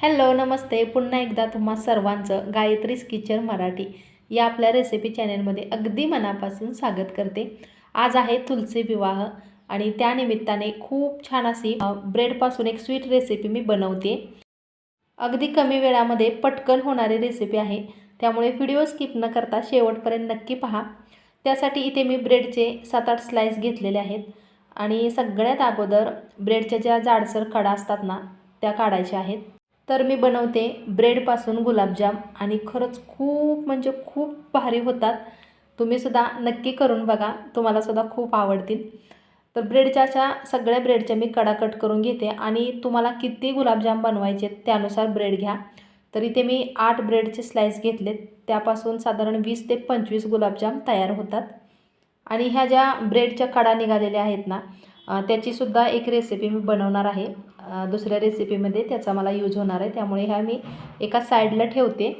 Hello नमस्ते. पुन्हा एकदा तुम्हा सर्वांचं गायत्रीज किचन मराठी या आपल्या रेसिपी चॅनलमध्ये अगदी मनापासून स्वागत करते. आज आहे तुलसी विवाह आणि त्यानिमित्ताने खूप छान अशी ब्रेडपासून एक स्वीट रेसिपी मी बनवते. अगदी कमी वेळामध्ये पटकन होणारी रेसिपी आहे. त्यामुळे व्हिडिओ स्किप न करता शेवटपर्यंत नक्की पहा. त्यासाठी इथे मी ब्रेडचे सात आठ स्लाईस घेतलेले आहेत आणि सगळ्यात अगोदर ब्रेडच्या ज्या जाडसर कडा असतात ना त्या काढायच्या आहेत. तर मी बनवते ब्रेडपासून गुलाबजाम आणि खरंच खूप म्हणजे खूप भारी होतात. तुम्हीसुद्धा नक्की करून बघा तुम्हालासुद्धा खूप आवडतील. तर ब्रेडच्या अशा सगळ्या ब्रेडच्या मी कडा कट करून घेते आणि तुम्हाला किती गुलाबजाम बनवायचे त्यानुसार ब्रेड घ्या. तर इथे मी आठ ब्रेडचे स्लाईस घेतलेत. त्यापासून साधारण वीस ते पंचवीस गुलाबजाम तयार होतात. आणि ह्या ज्या ब्रेडच्या कडा निघालेल्या आहेत ना त्याचीसुद्धा एक रेसिपी मी बनवणार आहे. दुसऱ्या रेसिपीमध्ये त्याचा मला यूज होणार आहे. त्यामुळे ह्या मी एका साईडला ठेवते.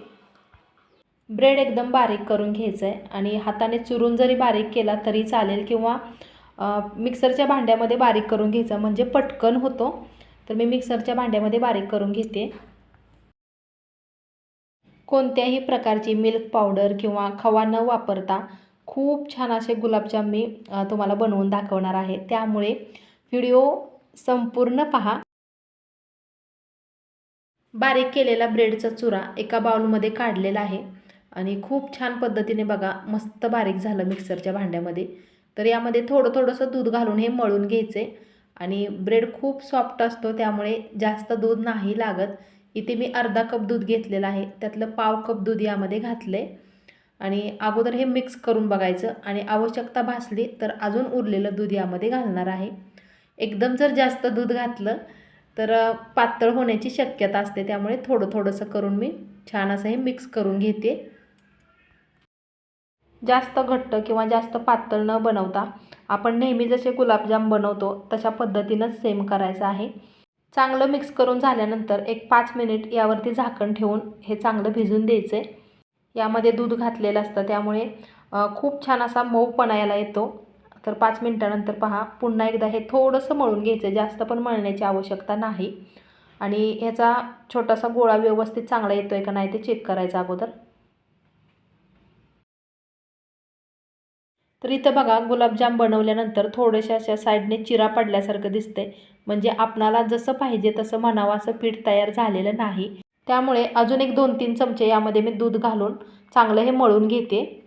ब्रेड एकदम बारीक करून घ्यायचं आहे आणि हाताने चुरून जरी बारीक केला तरी चालेल किंवा मिक्सरच्या भांड्यामध्ये बारीक करून घ्यायचा म्हणजे पटकन होतो. तर मी मिक्सरच्या भांड्यामध्ये बारीक करून घेते. कोणत्याही प्रकारची मिल्क पावडर किंवा खवा न वापरता खूप छान असे गुलाबजाम मी तुम्हाला बनवून दाखवणार आहे. त्यामुळे व्हिडिओ संपूर्ण पहा. बारीक केलेला ब्रेडचा चुरा एका बाउलमध्ये काढलेला आहे. आणि खूप छान पद्धतीने बघा मस्त बारीक झालं मिक्सरच्या भांड्यामध्ये. तर यामध्ये थोडं थोडंसं दूध घालून हे मळून घ्यायचे. आणि ब्रेड खूप सॉफ्ट असतो त्यामुळे जास्त दूध नाही लागत. इथे मी अर्धा कप दूध घेतलेलं आहे. त्यातलं पाव कप दूध यामध्ये घातलं आहे आणि अगोदर हे मिक्स करून बघायचं. आणि आवश्यकता भासली तर अजून उरलेलं दूध यामध्ये घालणार आहे. एकदम जर जास्त दूध घातलं तर पातळ होण्याची शक्यता असते. त्यामुळे थोडं थोडंसं करून मी छान असं हे मिक्स करून घेते. जास्त घट्ट किंवा जास्त पातळ न बनवता आपण नेहमी जसे गुलाबजाम बनवतो तशा पद्धतीनंच सेम करायचं आहे. चांगलं मिक्स करून झाल्यानंतर एक पाच मिनिट यावरती झाकण ठेवून हे चांगलं भिजून द्यायचं. आहे यामध्ये दूध घातलेलं असतं. त्यामुळे खूप छान असा मऊपणा याला येतो. तर पाच मिनटानंतर पहा पुन्हा एकदा हे थोडंसं मळून घ्यायचं जास्त पण मळण्याची आवश्यकता नाही. आणि ह्याचा छोटासा गोळा व्यवस्थित चांगला येतो आहे का नाही ते चेक करायचं अगोदर. तर इथं बघा गुलाबजाम बनवल्यानंतर थोड्याशा अशा साईडने चिरा पडल्यासारखं दिसतंय. म्हणजे आपणाला जसं पाहिजे तसं म्हणावं असं पीठ तयार झालेलं नाही. त्यामुळे अजून एक दोन तीन चमचे यामध्ये मी दूध घालून चांगलं हे मळून घेते.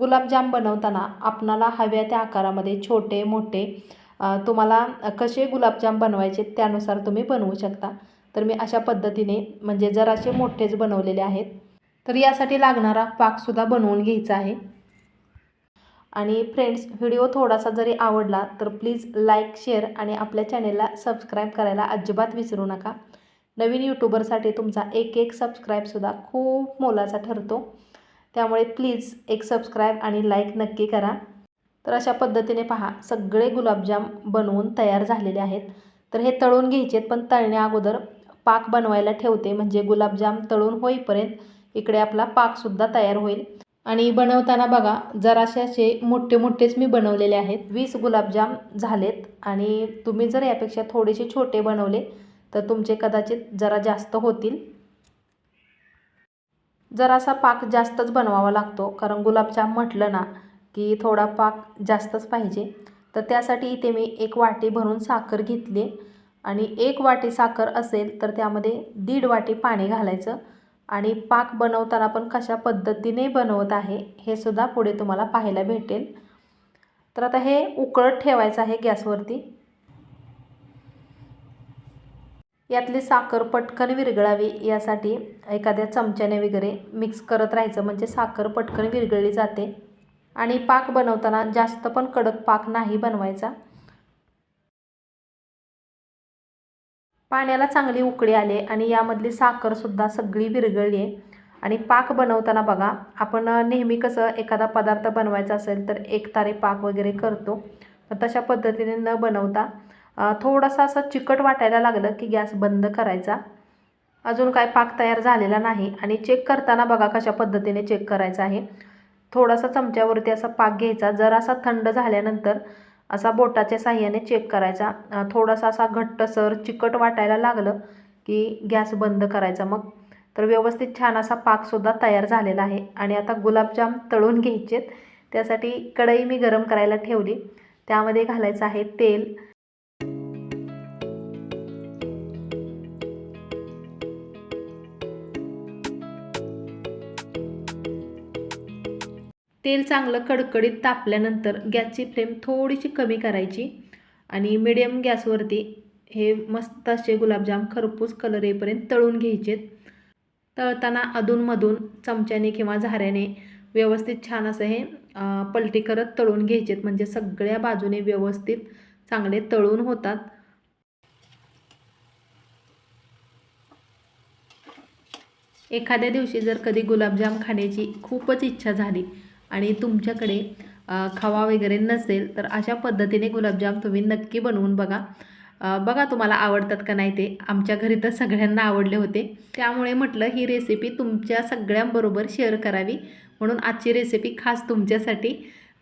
गुलाबजाम बनवताना आपणाला हव्या त्या आकारामध्ये छोटे मोठे तुम्हाला कसे गुलाबजाम बनवायचे त्यानुसार तुम्ही बनवू शकता. तर मी अशा पद्धतीने म्हणजे जरासे मोठेच बनवलेले आहेत. तर यासाठी लागणारा पाकसुद्धा बनवून घ्यायचा आहे. आणि फ्रेंड्स व्हिडिओ थोडासा जरी आवडला तर प्लीज लाईक शेअर आणि आपल्या चॅनेलला सबस्क्राईब करायला अजिबात विसरू नका. नवीन यूट्यूबरसाठी तुमचा एक एक सबस्क्राईबसुद्धा खूप मोलाचा ठरतो. त्यामुळे प्लीज एक सबस्क्राईब आणि लाईक नक्की करा. तर अशा पद्धतीने पहा सगळे गुलाबजाम बनवून तयार झालेले आहेत. तर हे तळून घ्यायचे आहेत पण तळण्या अगोदर पाक बनवायला ठेवते. म्हणजे गुलाबजाम तळून होईपर्यंत इकडे आपला पाकसुद्धा तयार होईल. आणि बनवताना बघा जरासे असे मोठे मोठेच मी बनवलेले आहेत. वीस गुलाबजाम झालेत आणि तुम्ही जर यापेक्षा थोडेसे छोटे बनवले तर तुमचे कदाचित जरा जास्त होतील. जरासा पाक जास्तच बनवावा लागतो. कारण गुलाबजाम म्हटलं ना की थोडा पाक जास्तच पाहिजे. तर त्यासाठी इथे मी एक वाटी भरून साखर घेतली. आणि एक वाटी साखर असेल तर त्यामध्ये दीड वाटी पाणी घालायचं. आणि पाक बनवताना पण कशा पद्धतीने बनवत आहे हे सुद्धा पुढे तुम्हाला पाहायला भेटेल. तर आता हे उकळत ठेवायचं आहे गॅसवरती. यातली साखर पटकन विरघळावी यासाठी एखाद्या चमच्याने वगैरे मिक्स करत राहायचं. म्हणजे साखर पटकन विरघळली जाते. आणि पाक बनवताना जास्त पण कडक पाक नाही बनवायचा. पाण्याला चांगली उकळी आले आणि यामधली साखरसुद्धा सगळी विरघळली. आहे आणि पाक बनवताना बघा आपण नेहमी कसं एखादा पदार्थ बनवायचा असेल तर एक तारे पाक वगैरे करतो. पण तशा पद्धतीने न बनवता थोडासा असं चिकट वाटायला लागलं की गॅस बंद करायचा. अजून काय पाक तयार झालेला नाही आणि चेक करताना बघा कशा पद्धतीने चेक करायचा आहे. थोडासा चमच्यावरती असा पाक घ्यायचा. जरासा थंड झाल्यानंतर असा बोटाच्या साह्याने चेक करायचा. थोडासा असा घट्टसर चिकट वाटायला लागलं की गॅस बंद करायचा मग. तर व्यवस्थित छान असा पाकसुद्धा तयार झालेला आहे. आणि आता गुलाबजाम तळून घ्यायचेत. त्यासाठी कढई मी गरम करायला ठेवली. त्यामध्ये घालायचं आहे तेल. तेल चांगलं कडकडीत तापल्यानंतर गॅसची फ्लेम थोडीशी कमी करायची आणि मिडियम गॅसवरती हे मस्त असे गुलाबजाम खरपूस कलर येईपर्यंत तळून घ्यायचेत. तळताना अधूनमधून चमच्याने किंवा झाऱ्याने व्यवस्थित छान असं हे पलटी करत तळून घ्यायचेत. म्हणजे सगळ्या बाजूने व्यवस्थित चांगले तळून होतात. एखाद्या दिवशी जर कधी गुलाबजाम खाण्याची खूपच इच्छा झाली आणि तुमच्याकडे खवा वगैरे नसेल तर अशा पद्धतीने गुलाबजाम तुम्ही नक्की बनवून बघा. बघा तुम्हाला आवडतात का नाही ते. आमच्या घरी तर सगळ्यांना आवडले होते. त्यामुळे म्हटलं ही रेसिपी तुमच्या सगळ्यांबरोबर शेअर करावी. म्हणून आजची रेसिपी खास तुमच्यासाठी.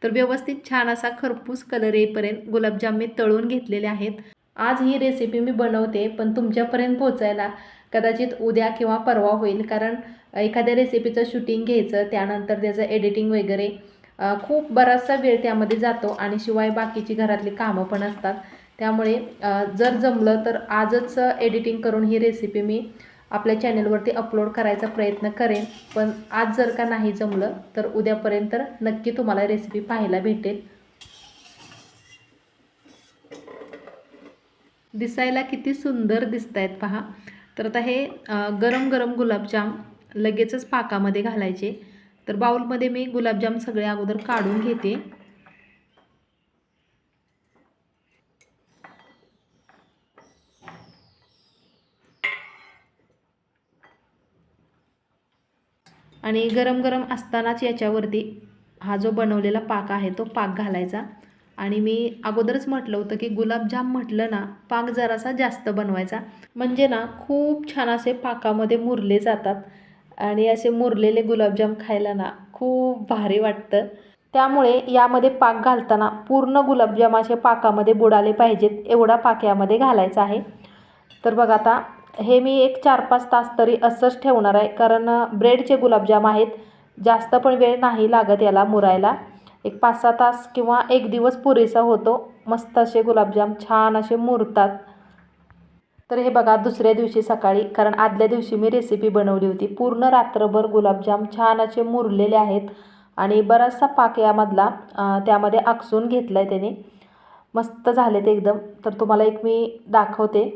तर व्यवस्थित छान असा खरपूस कलर येईपर्यंत गुलाबजाम मी तळून घेतलेले आहेत. आज ही रेसिपी मी बनवते पण तुमच्यापर्यंत पोहोचायला कदाचित उद्या किंवा परवा होईल. कारण एखाद्या रेसिपीचं शूटिंग घ्यायचं त्यानंतर त्याचं एडिटिंग वगैरे खूप बराचसा वेळ त्यामध्ये जातो आणि शिवाय बाकीची घरातली कामं पण असतात. त्यामुळे जर जमलं तर आजच एडिटिंग करून ही रेसिपी मी आपल्या चॅनलवरती अपलोड करायचा प्रयत्न करेन. पण आज जर का नाही जमलं तर उद्यापर्यंत नक्की तुम्हाला रेसिपी पाहायला भेटेल. दिसायला किती सुंदर दिसत आहेत पहा. तर आता हे गरम गरम गुलाबजाम लगेचच पाकामध्ये घालायचे. तर बाउलमध्ये मी गुलाबजाम सगळे अगोदर काढून घेते. आणि गरम गरम असतानाच याच्यावरती हा जो बनवलेला पाक आहे तो पाक घालायचा. आणि मी अगोदरच म्हटलं होतं की गुलाबजाम म्हटलं ना पाक जरासा जास्त बनवायचा. म्हणजे ना खूप छान असे पाकामध्ये मुरले जातात. आणि असे मुरलेले गुलाबजाम खायला ना खूप भारी वाटतं. त्यामुळे यामध्ये पाक घालताना पूर्ण गुलाबजाम असे पाकामध्ये बुडाले पाहिजेत एवढा पाक यामध्ये घालायचा आहे. तर बघा आता हे मी एक चार पाच तास तरी असंच ठेवणार आहे कारण ब्रेडचे गुलाबजाम आहेत. जास्त पण वेळ नाही लागत याला मुरायला. एक पाच सहा तास किंवा एक दिवस पुरेसा होतो. मस्त असे गुलाबजाम छान असे मुरतात. तर हे बघा दुसऱ्या दिवशी सकाळी कारण आदल्या दिवशी मी रेसिपी बनवली होती. पूर्ण रात्रभर गुलाबजाम छान असे मुरलेले आहेत आणि बराचसा पाक यामधला त्यामध्ये आकसून घेतला आहे त्याने. मस्त झाले ते एकदम. तर तुम्हाला एक मी दाखवते.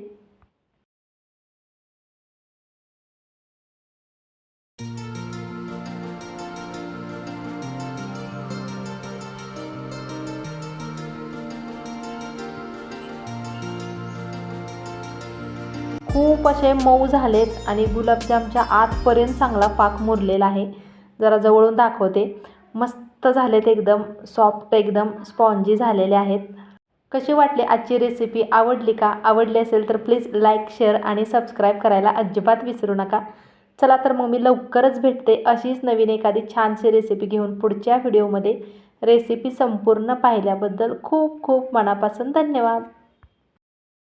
खूप असे मऊ झालेत आणि गुलाबजामच्या आतपर्यंत चांगला पाक मुरलेला आहे. जरा जवळून दाखवते. मस्त झालेत एकदम सॉफ्ट एकदम स्पॉन्जी झालेले आहेत. कशी वाटली आजची रेसिपी आवडली का? आवडली असेल तर प्लीज लाईक शेअर आणि सबस्क्राईब करायला अजिबात विसरू नका. चला तर मग मी लवकरच भेटते अशीच नवीन एखादी छानशी रेसिपी घेऊन पुढच्या व्हिडिओमध्ये रेसिपी संपूर्ण पाहिल्याबद्दल खूप खूप मनापासून धन्यवाद.